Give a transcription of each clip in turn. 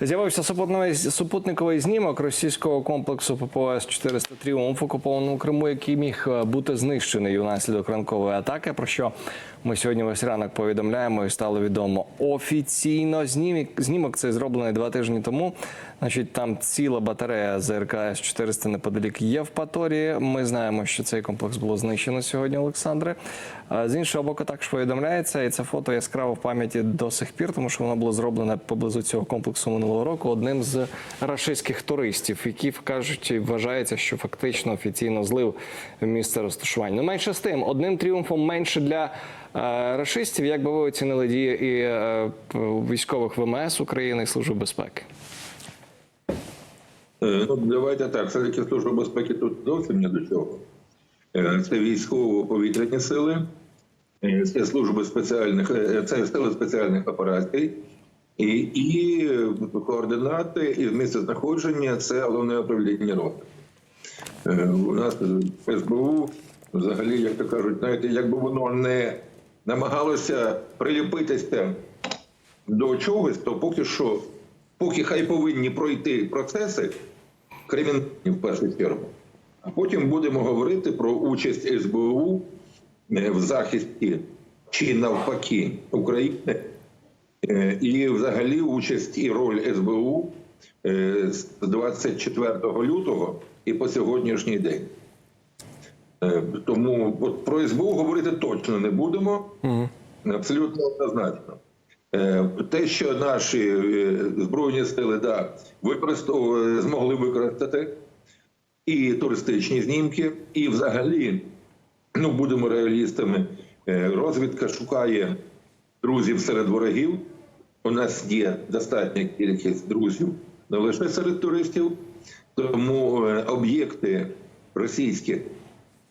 З'явився супутниковий, знімок російського комплексу ППО С-400 «Тріумф» окупованому Криму, який міг е, бути знищений унаслідок ранкової атаки. Про що ми сьогодні весь ранок повідомляємо і стало відомо офіційно. Знімок, знімок цей зроблений два тижні тому. Значить, там ціла батарея ЗРК С-400 неподалік Євпаторії. Ми знаємо, що цей комплекс було знищено сьогодні, Олександре. З іншого боку, також повідомляється, і це фото яскраво в пам'яті до сих пір, тому що воно було зроблене поблизу цього комплексу минулого року одним з рашистських туристів, які кажуть, вважається, що фактично офіційно злив місце розташування. Ну, менше з тим, одним тріумфом менше для е, рашистів. Як би ви оцінили дії і е, військових ВМС України і Служби безпеки? Е, Ну, давайте так. Все-таки служба безпеки тут зовсім ні до чого. Е, Це військово-повітряні сили, е, це служби спеціальних, це сили спеціальних операцій, і, і координати і місце знаходження це головне управління роти. У нас СБУ, взагалі, як то кажуть, знаєте, якби воно не намагалося приліпитися до чогось, то поки що, поки хай повинні пройти процеси кримінальні в першу чергу, а потім будемо говорити про участь СБУ е, в захисті чи навпаки України, е, і взагалі участь і роль СБУ е, з 24 лютого і по сьогоднішній день. Тому от про СБУ говорити точно не будемо. Абсолютно однозначно. Е, Те, що наші е, збройні сили да, змогли використати і туристичні знімки, і взагалі, ну будемо реалістами, е, розвідка шукає друзів серед ворогів. У нас є достатня кількість друзів не лише серед туристів, тому об'єкти російські,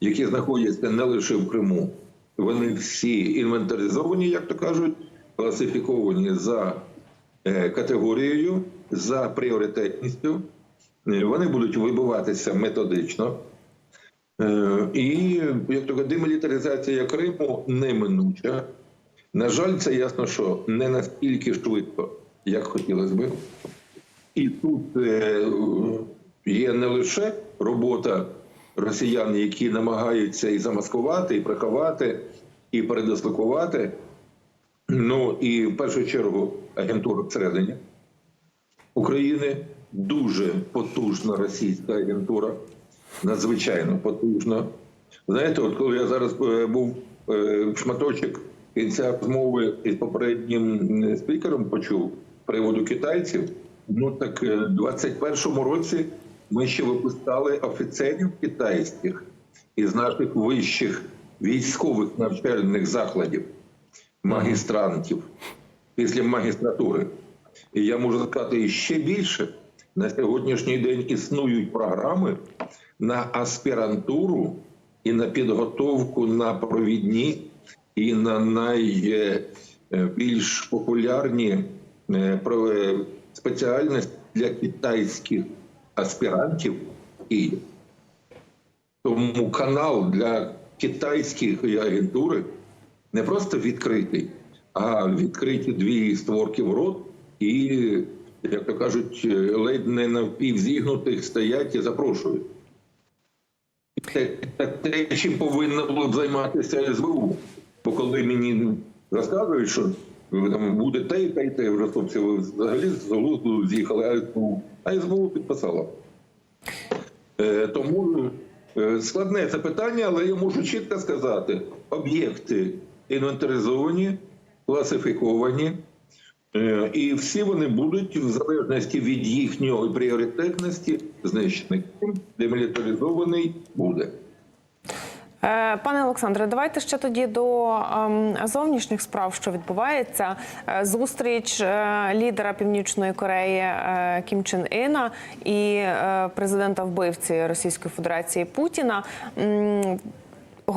які знаходяться не лише в Криму, вони всі інвентаризовані, як то кажуть, класифіковані за е, категорією, за пріоритетністю. Е, Вони будуть вибиватися методично. Е, І як то демілітаризація Криму неминуча. На жаль, це ясно, що не настільки швидко, як хотілося би. І тут є не лише робота росіян, які намагаються і замаскувати, і приховати, і передислокувати. Ну і в першу чергу агентура всередині України дуже потужна російська агентура, надзвичайно потужна. Знаєте, от коли я зараз е, був е, шматочок кінця розмови із попереднім спікером, почув приводу китайців. Ну так е, в 21-му році ми ще випускали офіцерів китайських із наших вищих військових навчальних закладів, магістрантів після магістратури. І я можу сказати ще більше. На сьогоднішній день існують програми на аспірантуру і на підготовку на провідні і на найбільш популярні е, е, спеціальності для китайських аспірантів і тому канал для китайської агентури не просто відкритий, а відкриті дві створки в рот, і, як то кажуть, ледь не навпівзігнутих стоять і запрошують. Те, те, чим повинно було б займатися СБУ. Бо коли мені розказують, що там буде те і те, і те, вже хлопці, взагалі з глузду з'їхали, а СБУ підписала. Е, Тому е, складне це питання, але я можу чітко сказати: об'єкти інвентаризовані, класифіковані, е, і всі вони будуть в залежності від їхньої пріоритетності знищені. Демілітаризований буде. Е, Пане Олександре, давайте ще тоді до ем, зовнішніх справ, що відбувається. Е, Зустріч лідера Північної Кореї Кім Чен Іна і президента вбивці Російської Федерації Путіна.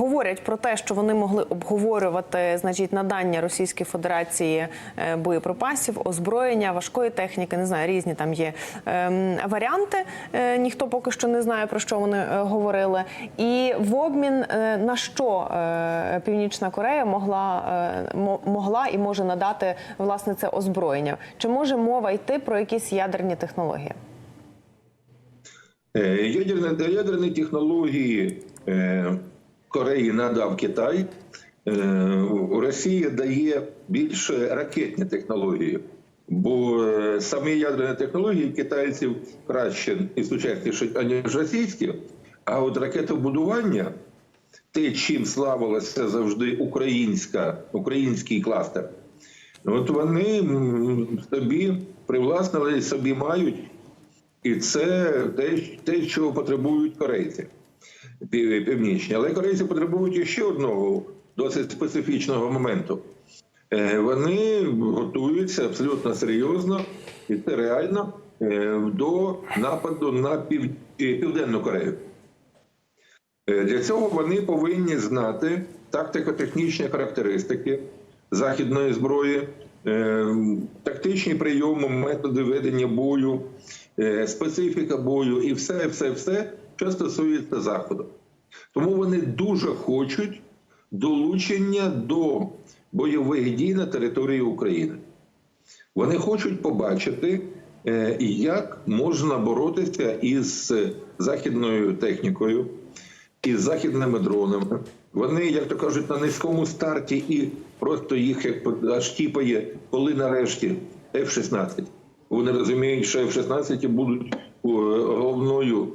Говорять про те, що вони могли обговорювати значить надання Російській Федерації е, боєприпасів, озброєння, важкої техніки. Не знаю, різні там є ем, варіанти. Е, ніхто поки що не знає про що вони е, говорили. І в обмін на що Північна Корея могла, мо- могла і може надати власне це озброєння? Чи може мова йти про якісь ядерні технології? Ядерні, ядерні технології Кореї надав Китай. Е, Росія дає більше ракетні технології, бо е, самі ядерні технології китайців краще і сучасніші, аніж російські. А от ракетобудування, те, чим славилася завжди українська, український кластер, от вони собі привласнили, собі мають. І це те, те, що потребують корейці північні. Але корейці потребують ще одного досить специфічного моменту. Е, Вони готуються абсолютно серйозно і це реально е, до нападу на пів... е, Південну Корею. Для цього вони повинні знати тактико-технічні характеристики західної зброї, тактичні прийоми, методи ведення бою, специфіка бою і все, все, все, що стосується заходу. Тому вони дуже хочуть долучення до бойових дій на території України. Вони хочуть побачити, е, як можна боротися із західною технікою, із західними дронами. Вони, як то кажуть, на низькому старті і просто їх як аж коли нарешті F-16. Вони розуміють, що F-16 будуть головною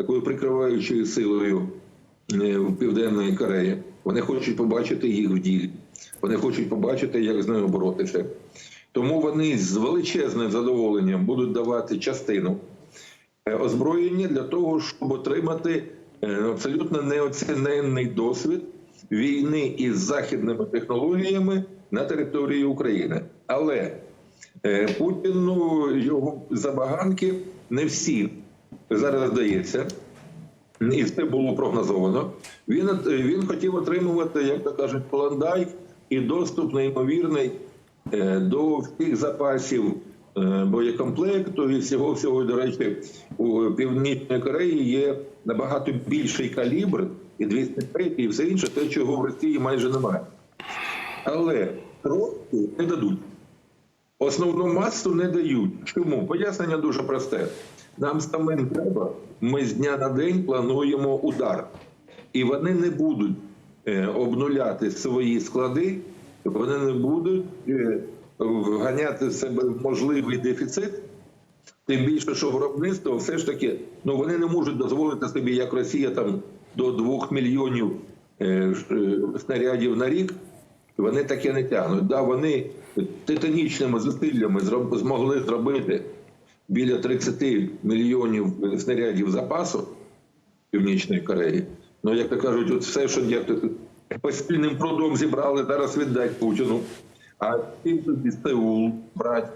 такою прикриваючою силою е, в Південної Кореї. Вони хочуть побачити їх в ділі. Вони хочуть побачити, як з ними боротися. Тому вони з величезним задоволенням будуть давати частину е, озброєння для того, щоб отримати е, абсолютно неоціненний досвід війни із західними технологіями на території України. Але Путіну його забаганки не всі зараз здається. І це було прогнозовано. Він, він хотів отримувати, як то кажуть, клондайк і доступ неймовірний е, до всіх запасів е, боєкомплекту і всього всього. До речі, у Північної Кореї є набагато більший калібр і 203 і все інше, те, чого в Росії майже немає. Але просто не дадуть. Основну масу не дають. Чому? Пояснення дуже просте. Нам самим треба. Ми з дня на день плануємо удар, і вони не будуть е, обнуляти свої склади, вони не будуть е, вганяти в себе можливий дефіцит. Тим більше, що виробництво все ж таки, ну вони не можуть дозволити собі, як Росія, там до 2 мільйонів е, снарядів на рік. Вони таке не тягнуть. Да, вони титанічними зусиллями змогли зробити біля 30 мільйонів снарядів запасу Північної Кореї. Ну, як то кажуть, от все, що тут постільним прудом зібрали, зараз віддать Путіну. А тим тоді Сеул брати.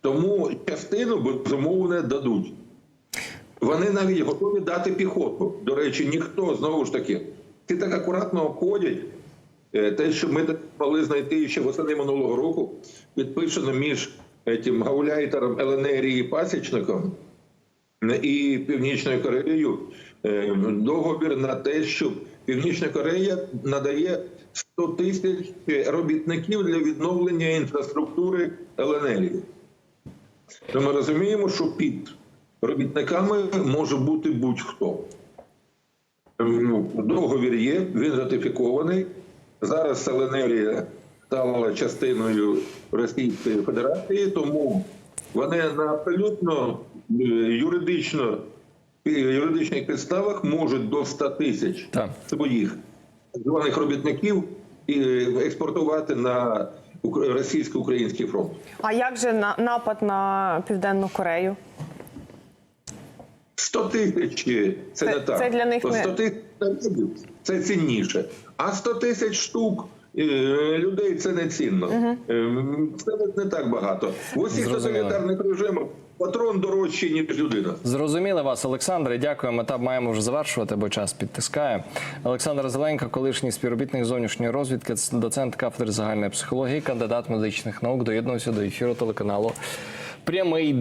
Тому частину безумовно дадуть. Вони навіть готові дати піхоту. До речі, ніхто знову ж таки, ці так акуратно обходять. Е, Те, що ми могли знайти ще восени минулого року, підписано між тим гауляйтером ЛНР і пасічником і Північною Кореєю е, договір на те, що Північна Корея надає 100 тисяч робітників для відновлення інфраструктури ЛНР. То ми розуміємо, що під робітниками може бути будь-хто. Ну, Договір є, він ратифікований. Зараз Селенерія стала частиною Російської Федерації, тому вони на абсолютно е, юридично е, юридичних підставах можуть до 100 тисяч своїх званих робітників і експортувати на ук- російсько-український фронт. А як же на напад на Південну Корею? 100 тисяч це, Це- не так. це для них Бо не- 100 тисяч це цінніше. А 100 тисяч штук е, людей це не цінно. Е, Це не, так багато. В усіх тоталітарних режимах патрон дорожчий, ніж людина. Зрозуміли вас, Олександре. Дякуємо. Та маємо вже завершувати, бо час підтискає. Олександр Зеленко, колишній співробітник зовнішньої розвідки, доцент кафедри загальної психології, кандидат медичних наук, доєднувся до ефіру телеканалу Прямий